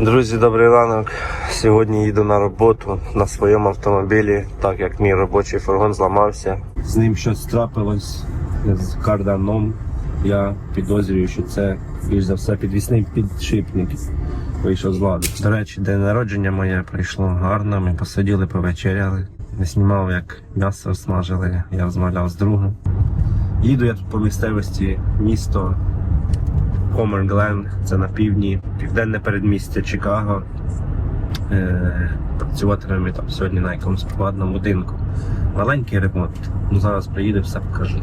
Друзі, добрий ранок. Сьогодні їду на роботу на своєму автомобілі, так як мій робочий фургон зламався. З ним щось трапилось з карданом. Я підозрюю, що це більш за все підвісний підшипник вийшов з ладу. До речі, день народження моє прийшло гарно. Ми посиділи, повечеряли. Не знімав, як м'ясо смажили, я розмовляв з другом. Їду я тут по місцевості місто Комер Glen, це на півдні, південне передмістя Чикаго. Е, працюватимемо там сьогодні на якомусь приватному будинку. Маленький ремонт. Ну зараз приїду, все покажу.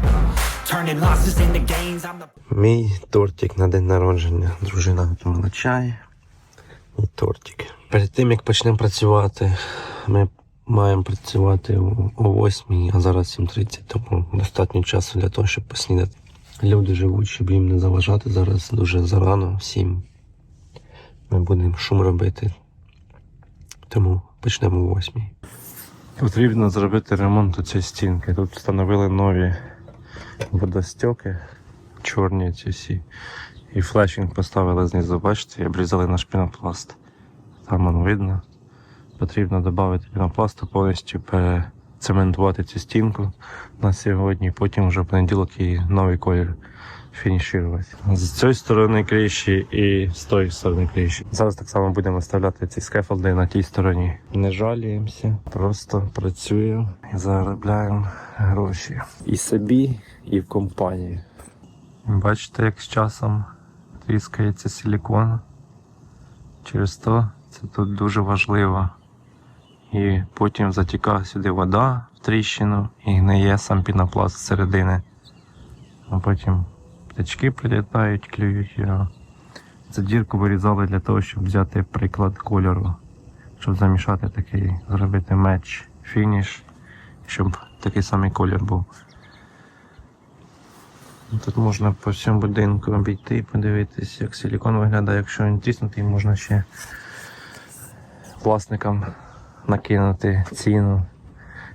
Мій тортик на день народження. Дружина готувала чай і тортик. Перед тим як почнемо працювати, ми маємо працювати о- о 8, а зараз 7.30, тому достатньо часу для того, щоб поснідати. Люди живуть, щоб їм не заважати. Зараз дуже зарано, всім. Ми будемо шум робити. Тому почнемо о 8. Потрібно зробити ремонт у цієї стінки. Тут встановили нові водостьоки, чорні ці всі. І флешинг поставили знизу, бачите, і обрізали наш пінопласт. Там воно видно. Потрібно додати пінопласту, повністю перецементувати цю стінку на сьогодні, потім вже в понеділок і новий колір фінішувати. З цієї сторони криші і з тої сторони криші. Зараз так само будемо вставляти ці скефолди на тій стороні. Не жаліємося, просто працюємо і заробляємо гроші. І собі, і в компанії. Бачите, як з часом тріскається силікон. Через то це тут дуже важливо. І потім затікає сюди вода в тріщину і гниє сам пінопласт зсередини. А потім птички прилітають, клюють його. Цю дірку вирізали для того, щоб взяти приклад кольору, щоб замішати такий, зробити меч, фініш, щоб такий самий колір був. Тут можна по всьому будинку обійти і подивитись, як силікон виглядає. Якщо він тріснутий, можна ще власникам накинути ціну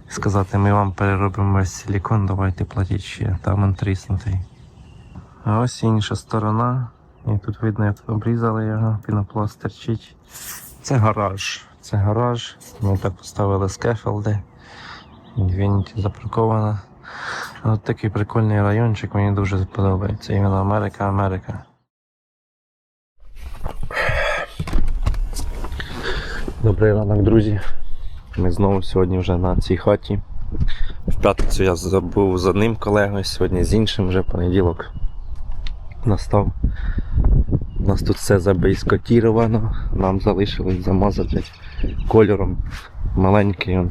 і сказати, ми вам переробимо весь силікон, давайте платіть ще, там він тріснутий. А ось інша сторона. І тут видно, як обрізали його, пінопласт терчить. Це гараж. Це гараж. Ми так поставили скефелди. Інвініті запаркована. Ось такий прикольний райончик, мені дуже подобається. Іменно Америка, Америка. Добрий ранок, друзі. Ми знову сьогодні вже на цій хаті. В п'ятницю я забув з одним колегою, сьогодні з іншим вже понеділок настав. У нас тут все забейскотіровано, нам залишилось замазати кольором маленький он,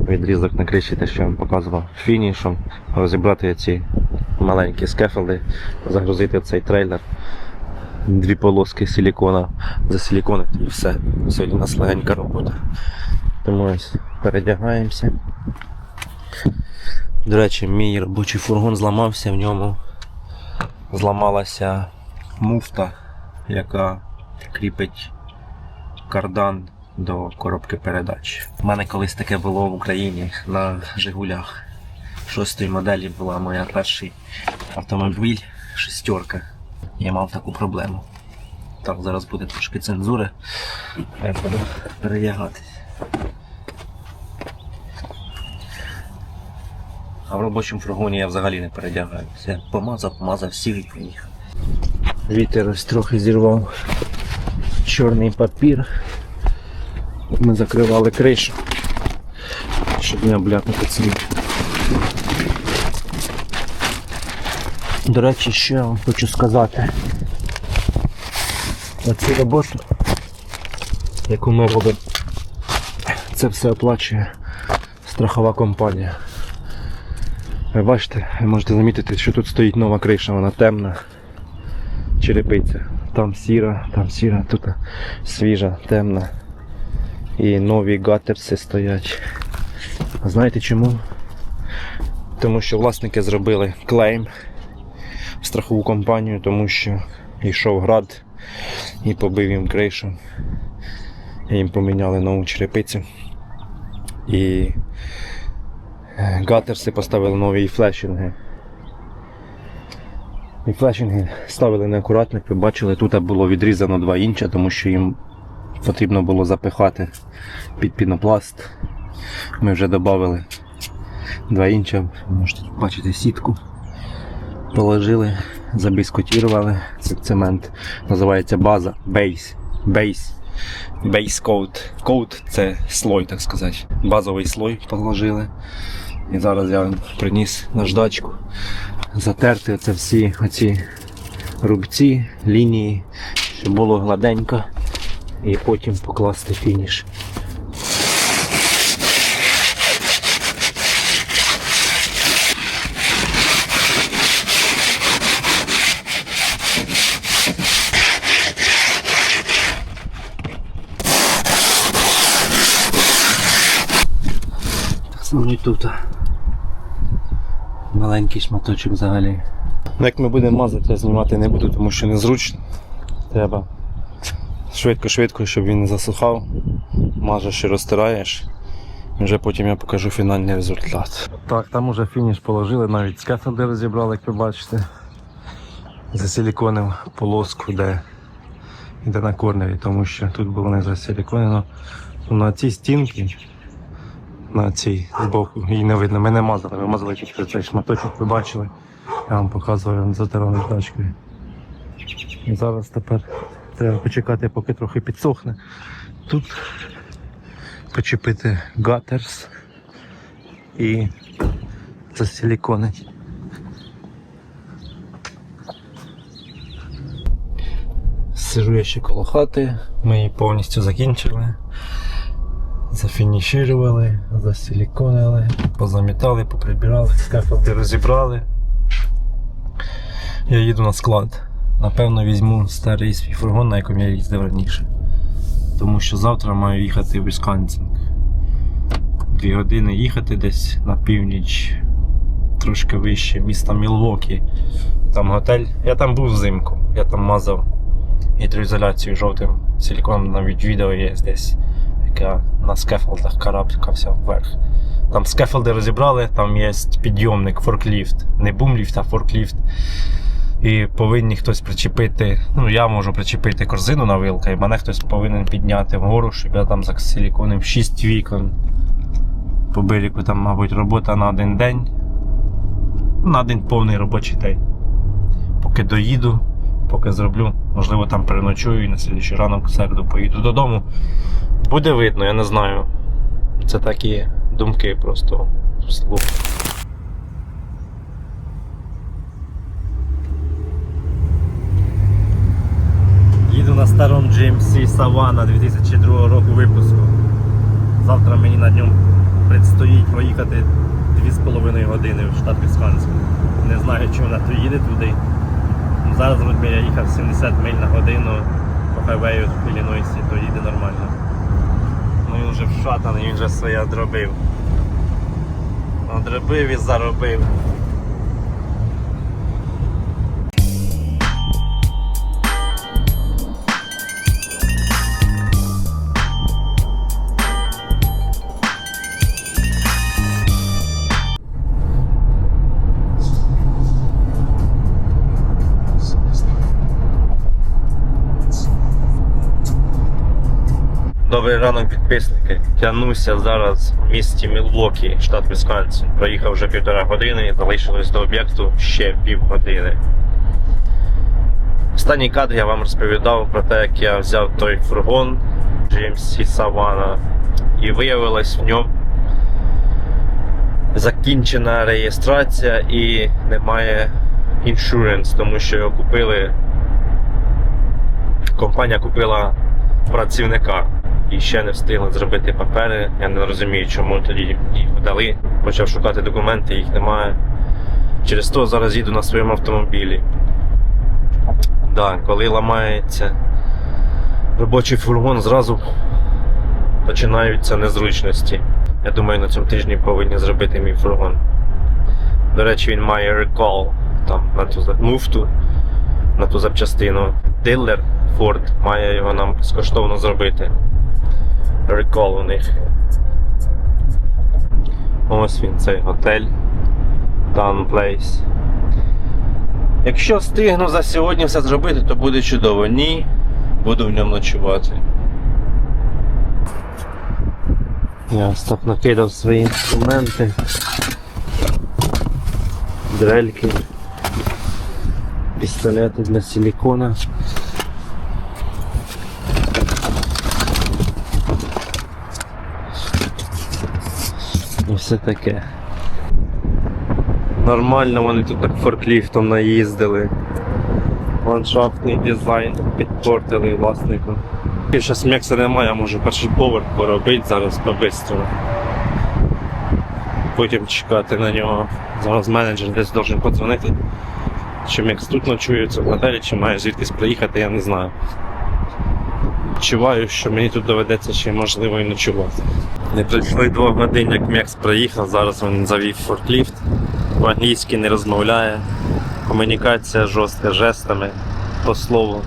відрізок на криші, те, що я вам показував фінішом, розібрати ці маленькі скефелди, загрузити цей трейлер. Дві полоски силікона, засиліконити і все. Сьогодні у нас легенька робота. Тому ось передягаємося. До речі, мій робочий фургон зламався, в ньому зламалася муфта, яка кріпить кардан до коробки передач. У мене колись таке було в Україні на Жигулях. Шостої моделі була моя перший автомобіль, шестерка. Я мав таку проблему. Так, зараз буде трошки цензури. Я буду переягатись. А в робочому фургоні я взагалі не передягаюся. Я помазав, помазав, сів і поїхав. Вітер ось трохи зірвав чорний папір. Ми закривали кришу, щоб не обляпати цим До речі, ще вам хочу сказати. Оцю роботу, яку ми робимо, це все оплачує страхова компанія. Ви бачите, ви можете замітити, що тут стоїть нова криша, вона темна, черепиця. Там сіра, там сіра, тут свіжа, темна. І нові гатерси стоять. А знаєте чому? Тому що власники зробили клейм в страхову компанію, тому що йшов град і побив їм кришу. І їм поміняли нову черепицю. І е, гатерси поставили нові флешинги. І флешинги ставили неакуратно, як ви бачили, тут було відрізано 2 інча, тому що їм потрібно було запихати під пінопласт. Ми вже додали 2 інча, можете бачити сітку. Положили, забіскотірували. Це цемент. Називається база, бейс. Бейс. Бейс коут. Коут це слой, так сказати. Базовий слой положили. І зараз я приніс наждачку. Затерти оце всі оці рубці, лінії, щоб було гладенько. І потім покласти фініш. Само і тут. Маленький шматочок взагалі. Ну, як ми будемо мазати, я знімати не буду, тому що незручно. Треба швидко-швидко, щоб він не засухав. Мажеш і розтираєш. І вже потім я покажу фінальний результат. Так, там уже фініш положили, навіть скафелди розібрали, як ви бачите. Засиліконив полоску, де йде на корнері, тому що тут було не засиліконено. На цій стінці на цій збоку. Її не видно. Ми не мазали, ми мазали тільки цей шматочок, ви бачили. Я вам показував затирали ждачкою. І зараз тепер треба почекати, поки трохи підсохне. Тут почепити гатерс і засиліконить. Сижу я ще коло хати, ми її повністю закінчили. Зафініширували, засиліконили, позамітали, поприбирали, скафолди розібрали. Я їду на склад. Напевно, візьму старий свій фургон, на якому я їздив раніше. Тому що завтра маю їхати в Вісконсин. Дві години їхати десь на північ, трошки вище міста Мілвокі. Там готель. Я там був взимку, я там мазав гідроізоляцію жовтим силіконом, навіть відео є десь яка на скефолдах карабкався вверх. Там скефолди розібрали, там є підйомник, форкліфт. Не бумліфт, а форкліфт. І повинні хтось причепити. Ну, я можу причепити корзину на вилка, і мене хтось повинен підняти вгору, щоб я там засиліконив 6 вікон. По берегу там, мабуть, робота на один день. На один повний робочий день. Поки доїду, поки зроблю, можливо, там переночую і на слідчий ранок середу поїду додому. Буде видно, я не знаю. Це такі думки просто вслух. Їду на старому GMC Savannah 2002 року випуску. Завтра мені на ньому предстоїть проїхати 2,5 години в штат Вісконсин. Не знаю, чи вона доїде туди. Зараз я їхав 70 миль на годину по хайвею в Іллінойсі, то їде нормально. Ну в вже вшатаний, він вже своє одробив. Одробив і заробив. Добрий ранок, підписники. Тянуся зараз в місті Мілвокі, штат Вісконсин. Проїхав вже півтора години і залишилось до об'єкту ще півгодини. Останній кадр я вам розповідав про те, як я взяв той фургон GMC Savannah і виявилось в ньому закінчена реєстрація і немає іншуренс, тому що його купили. Компанія купила працівника і ще не встигли зробити папери. Я не розумію, чому тоді їх дали. Почав шукати документи, їх немає. Через то зараз їду на своєму автомобілі. Да, коли ламається робочий фургон, зразу починаються незручності. Я думаю, на цьому тижні повинні зробити мій фургон. До речі, він має recall там на ту муфту, на ту запчастину. Дилер Ford має його нам безкоштовно зробити. Recall у них. Ось він, цей готель. Down Place. Якщо встигну за сьогодні все зробити, то буде чудово. Ні, буду в ньому ночувати. Я ось так накидав свої інструменти. Дрельки. Пістолети для силікона. Все таке. Нормально вони тут так форкліфтом наїздили. Ландшафтний дизайн підпортили власнику. Зараз м'якса немає, я можу перший поверх поробити зараз по-бистрому. Потім чекати на нього. Зараз менеджер десь должен подзвонити. Чи Мекс тут ночується в готелі, чи має звідкись приїхати, я не знаю. Відчуваю, що мені тут доведеться ще можливо і ночувати. Не пройшло й двох годин, як Мекс приїхав, зараз він завів форкліфт, по-англійськи не розмовляє, комунікація жорстка жестами, по слову.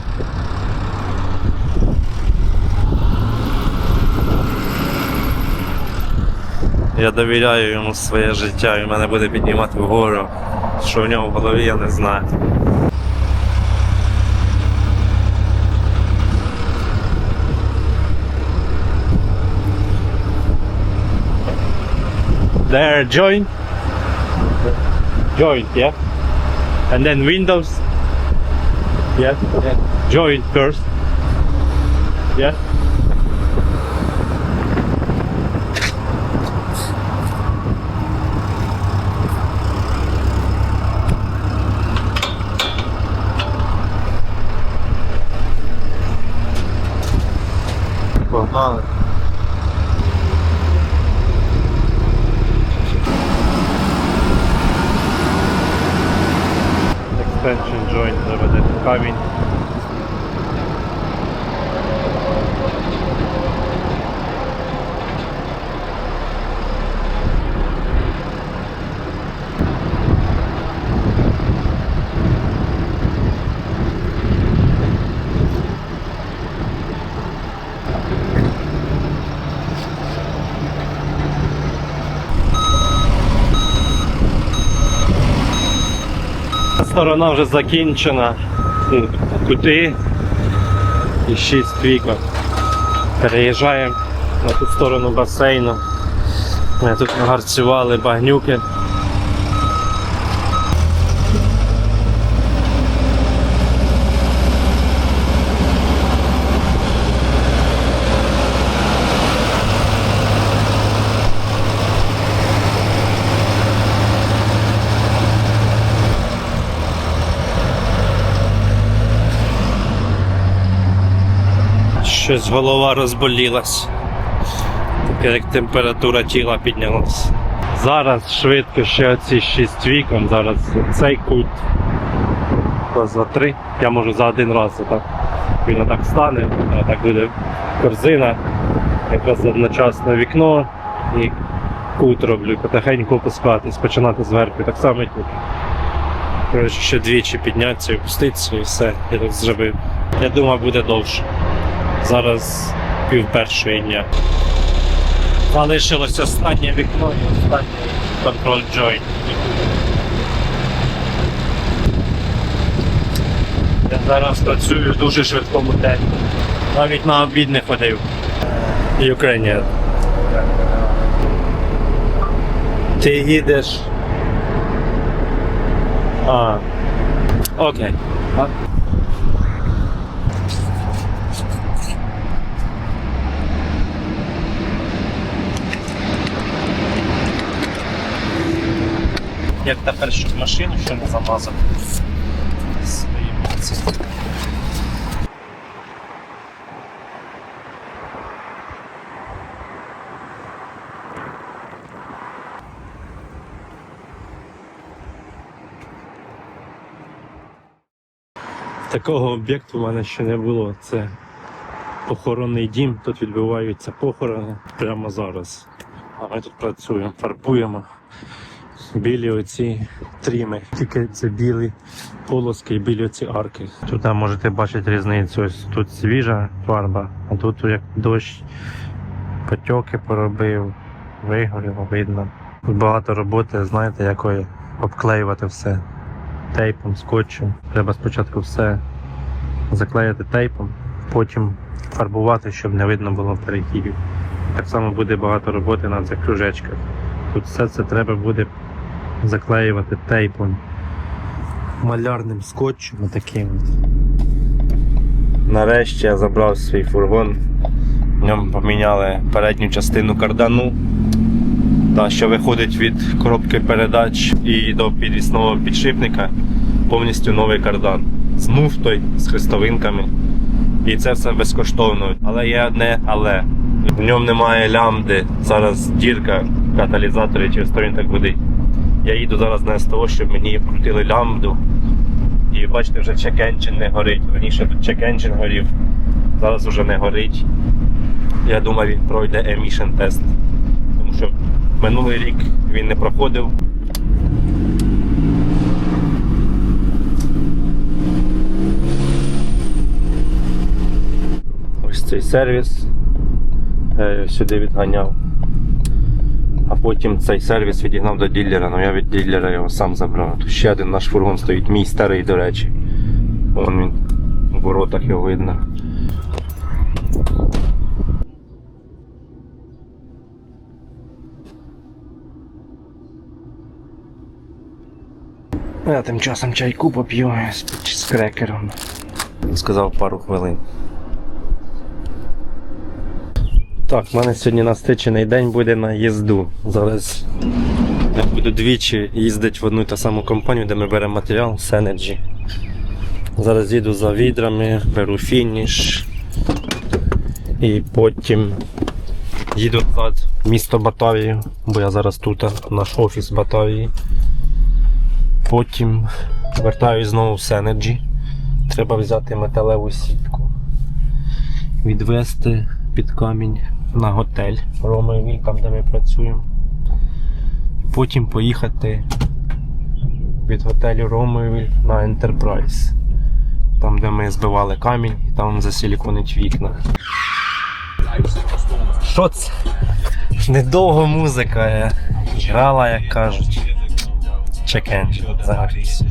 Я довіряю йому своє життя, він мене буде піднімати вгору. Що в нього в голові, я не знаю. There, join. Join, yeah. And then Windows. Yeah, Yeah. Join first. Yeah. Камінь. Сторона вже закінчена. Кути і 6 вікон. Переїжджаємо на ту сторону басейну. Ми тут нагарцювали багнюки. Щось голова розболілась. Як температура тіла піднялась. Зараз швидко ще оці 6 вікон, зараз цей кут за три. Я можу за один раз отак. Він отак стане, так буде корзина, якраз одночасно вікно і кут роблю, потихеньку опускатись, починати зверху. Так само тут. Ще двічі піднятися і опуститися і все, я так зробив. Я думаю, буде довше. Зараз пів першої дня. Залишилось останнє вікно і останній контроль joint. Я зараз працюю в дуже швидкому темпі. Навіть на обід не ходив. Ukrainian. Ти їдеш. А. Окей. Як тепер, щоб машину ще не замазати своїм цим. Такого об'єкту в мене ще не було. Це похоронний дім, тут відбуваються похорони прямо зараз. А ми тут працюємо, фарбуємо білі оці тріми. Тільки це білі полоски і білі оці арки. Тут можете бачити різницю. Ось тут свіжа фарба, а тут як дощ потьоки поробив, вигоріло, видно. Тут багато роботи, знаєте, якої обклеювати все тейпом, скотчем. Треба спочатку все заклеїти тейпом, потім фарбувати, щоб не видно було перехідів. Так само буде багато роботи на цих кружечках. Тут все це треба буде заклеювати тейпом. Малярним скотчем отаким. Нарешті я забрав свій фургон. В ньому поміняли передню частину кардану. Та, що виходить від коробки передач і до підвісного підшипника, повністю новий кардан. З муфтою, з хрестовинками. І це все безкоштовно. Але є одне але. В ньому немає лямбди. Зараз дірка в каталізаторі, через то він так гудить. Я їду зараз на СТО, щоб мені вкрутили лямбду. І бачите, вже чек-енджин не горить. Раніше тут чек-енджин горів, зараз вже не горить. Я думаю, він пройде emission тест. Тому що минулий рік він не проходив. Ось цей сервіс е, сюди відганяв. Потім цей сервіс відігнав до ділера, але я від ділера його сам забрав. Тут ще один наш фургон стоїть, мій старий, до речі. Вон він у воротах його видно. Я тим часом чайку поп'ю з крекером. Сказав пару хвилин. Так, в мене сьогодні насичений день буде на їзду. Зараз я буду двічі їздити в одну ту саму компанію, де ми беремо матеріал Synergy. Зараз їду за відрами, беру фініш і потім їду назад в місто Батавію, бо я зараз тут, наш офіс Батавії. Потім вертаюсь знову в Synergy. Треба взяти металеву сітку, відвести під камінь на готель Ромеовіль, там де ми працюємо. Потім поїхати від готелю Ромеовіль на Enterprise. Там, де ми збивали камінь, і там засиліконить вікна. Що це? Недовго музика е, грала, як кажуть. Загорівся.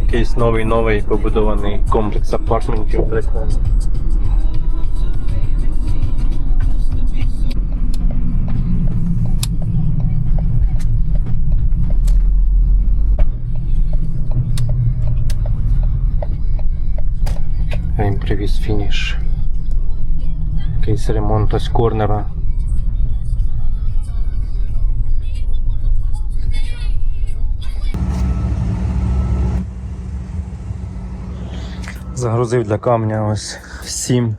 Якийсь новий новий побудований комплекс апартментів прикольний. Привіз фініш. Якийсь ремонт ось корнера. Загрузив для камня ось 7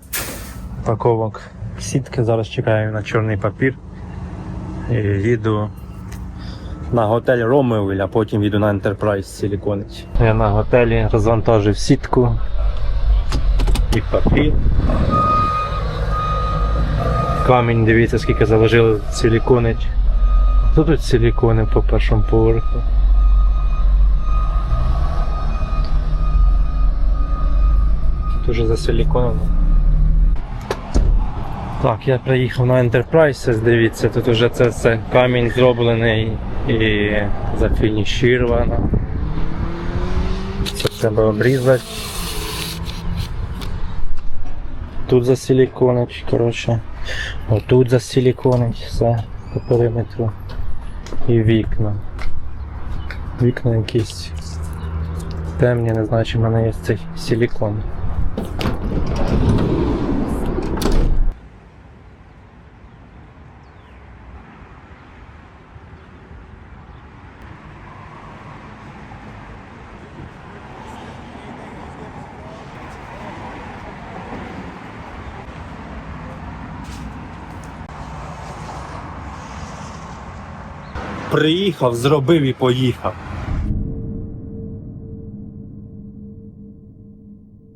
паковок сітки. Зараз чекаю на чорний папір. І їду на готель Ромеовіль, а потім їду на Enterprise Силіконич. Я на готелі розвантажив сітку і папір. Камінь, дивіться, скільки заложили силіконить. Тут тут силікони по першому поверху. Тут уже засиліконовано. Так, я приїхав на Enterprise, дивіться, тут уже це все камінь зроблений і зафінішировано. Це треба обрізати. Тут засиліконить, коротше. Отут засиліконить все по периметру. І вікна. Вікна якісь темні, не знаю, чи в мене є цей силікон. Приїхав, зробив і поїхав.